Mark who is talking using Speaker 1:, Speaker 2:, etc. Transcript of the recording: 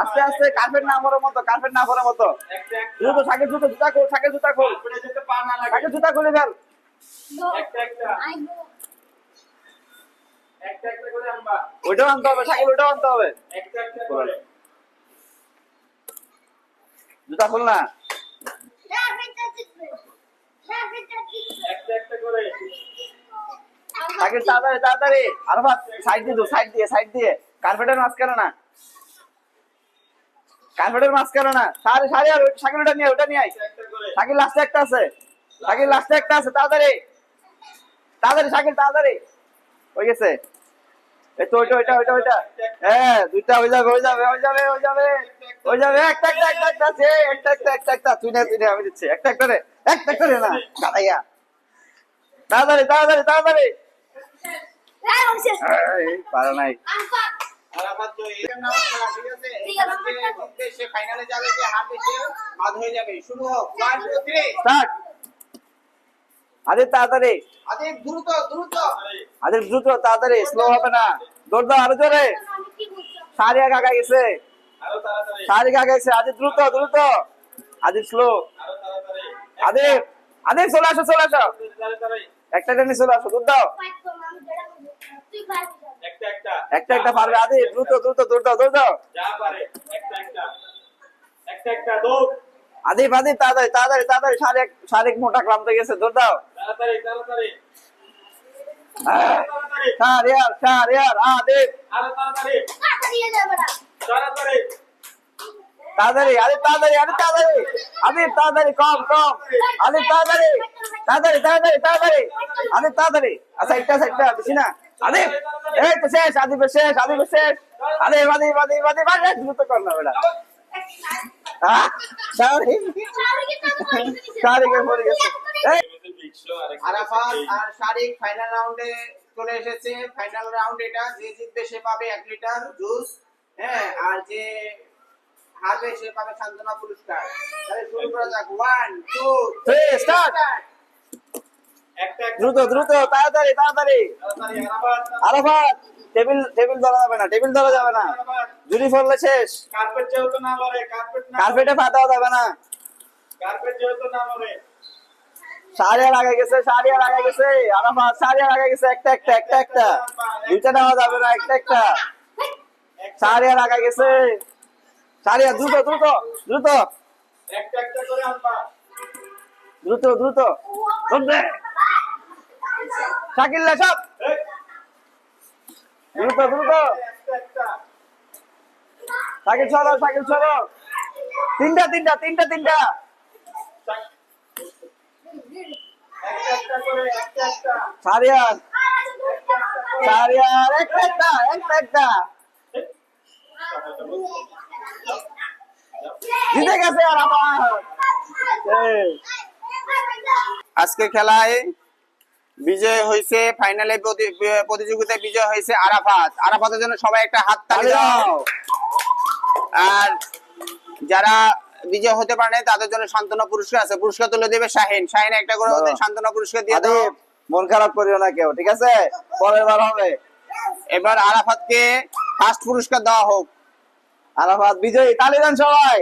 Speaker 1: আস্তে আস্তে কার্পেট না পড়ার মতো কার্পেট না পড়ার মতো।
Speaker 2: একটা
Speaker 1: জুতো জুতা খোল জুতা খোল। জুতা খুলে ফেল। ওইটাও আনতে হবে ওইটাও আনতে হবে। জুতা খোল না। তাড়াতাড়ি তাড়াতাড়ি। আর সাইড দিয়ে সাইড দিয়ে সাইড দিয়ে। কার্পেটের মাঝখানে না। কার্পেটের মাঝখানে না? সারি সাড়ে আর সাইকেল ওটা নিয়ে ওটা নিয়ে আয়। লাস্টে একটা আছে। সাইকেল লাস্টে একটা আছে তাড়াতাড়ি। তাড়াতাড়ি সাইকেল তাড়াতাড়ি। হয়ে গেছে। এই তো ওইটা ওইটা ওইটা ওইটা। হ্যাঁ দুইটা হয়ে যাবে হয়ে যাবে হয়ে যাবে হয়ে যাবে। হয়ে যাবে একটা একটা একটা একটা আছে। একটা একটা একটা একটা। তুই না তুই না আমি দিচ্ছি। একটা একটা রে একটা একটা রে না। গাড়াইয়া তাড়াতাড়ি তাড়াতাড়ি তাড়াতাড়ি। এই, পারা নাই।
Speaker 3: আরাফাত তো এই নাম খেলা, ঠিক আছে?
Speaker 1: তাড়াতাড়ি।
Speaker 3: দ্রুত, দ্রুত।
Speaker 1: তাড়াতাড়ি স্লো হবে না। দৌড় দাও আরও জোরে। সারিয়া কাকা গেছে। সারি কাকা গেছে। আদি দ্রুত দ্রুত। আদি স্লো
Speaker 2: আরও তাড়াতাড়ি
Speaker 1: আদি আদি চলে আসো চলে আসো। একটা টেনে চলে আসো দুধ দাও।
Speaker 2: একটা একটা।
Speaker 1: পারবে। আদি দ্রুত দ্রুত দৌড় দাও দৌড় দাও
Speaker 2: যা পারে একটা একটা। একটা একটা দৌড়।
Speaker 1: আদি আদি তাড়াতাড়ি তাড়াতাড়ি তাড়াতাড়ি শারীরিক মোটা ক্লান্ত গেছে দাও।
Speaker 2: তাড়াতাড়ি তাড়াতাড়ি। তাড়াতাড়ি
Speaker 1: ইয়ার ইয়ার আদি।
Speaker 2: আরও তাড়াতাড়ি। তাড়াতাড়ি।
Speaker 1: তাড়াতাড়ি আরে তাড়াতাড়ি আরে তাড়াতাড়ি। আদি তাড়াতাড়ি কম কম। আদি তাড়াতাড়ি। তাড়াতাড়ি তাড়াতাড়ি তাড়াতাড়ি। আদি তাড়াতাড়ি। আচ্ছা একটা একটা বেশি না। আদি এই তো শেষ আদি শেষ আদি শেষ। আদি আদি আদি আদি আদি দ্রুত কর না বেটা। আহ, sorry শারীরিক পড়ে গেছে।
Speaker 3: আরাফাত আর শারিক ফাইনাল রাউন্ডে চলে এসেছে। ফাইনাল রাউন্ড এটা যে জিতবে সে পাবে এক লিটার জুস হ্যাঁ আর যে হারবে সে পাবে সান্ত্বনা পুরস্কার। তাহলে শুরু করা যাক। One two.
Speaker 1: দ্রুত দ্রুত তাড়াতাড়ি তাড়াতাড়ি।
Speaker 2: আরাফাত
Speaker 1: টেবিল টেবিল ধরা যাবে না টেবিল ধরা যাবে না। জুরি ফললে শেষ।
Speaker 2: কার্পেট যেহেতু না লড়ে কার্পেট না
Speaker 1: কার্পেটে ফাটাও যাবে না।
Speaker 2: কার্পেট যেহেতু না লড়ে
Speaker 1: সারিয়া লাগা গেছে সারিয়া লাগা গেছে। আরাফাত সারিয়া লাগা গেছে। একটা একটা একটা একটা। দুইটা নেওয়া যাবে না একটা একটা। সারিয়া লাগা গেছে। সারিয়া দ্রুত দ্রুত দ্রুত।
Speaker 2: একটা একটা করে আনবা।
Speaker 1: দ্রুত দ্রুত। ধরবে। শাকিল লে সব।
Speaker 2: এই,
Speaker 1: দ্রুত। দ্রুত
Speaker 2: একটা
Speaker 1: সাইকেল চলো তিনটা তিনটা তিনটা তিনটা। গেছে
Speaker 3: আজকে খেলায় বিজয় হয়েছে ফাইনালে প্রতিযোগিতায় বিজয় হয়েছে আরাফাত। আরাফাতের জন্য সবাই একটা হাত তালি দাও। আর যারা বিজয় হতে পারে নাই, তাদের জন্য সান্ত্বনা পুরস্কার আছে। পুরস্কার তুলে দেবে শাহিন। শাহিন একটা করে ওদের। সান্ত্বনা পুরস্কার দিয়ে দাও।
Speaker 1: মন খারাপ করিও না কেউ ঠিক আছে? পরের বার হবে।
Speaker 3: এবার আরাফাতকে ফার্স্ট পুরস্কার দেওয়া হোক।
Speaker 1: আরাফাত বিজয়ী তালি দেন সবাই।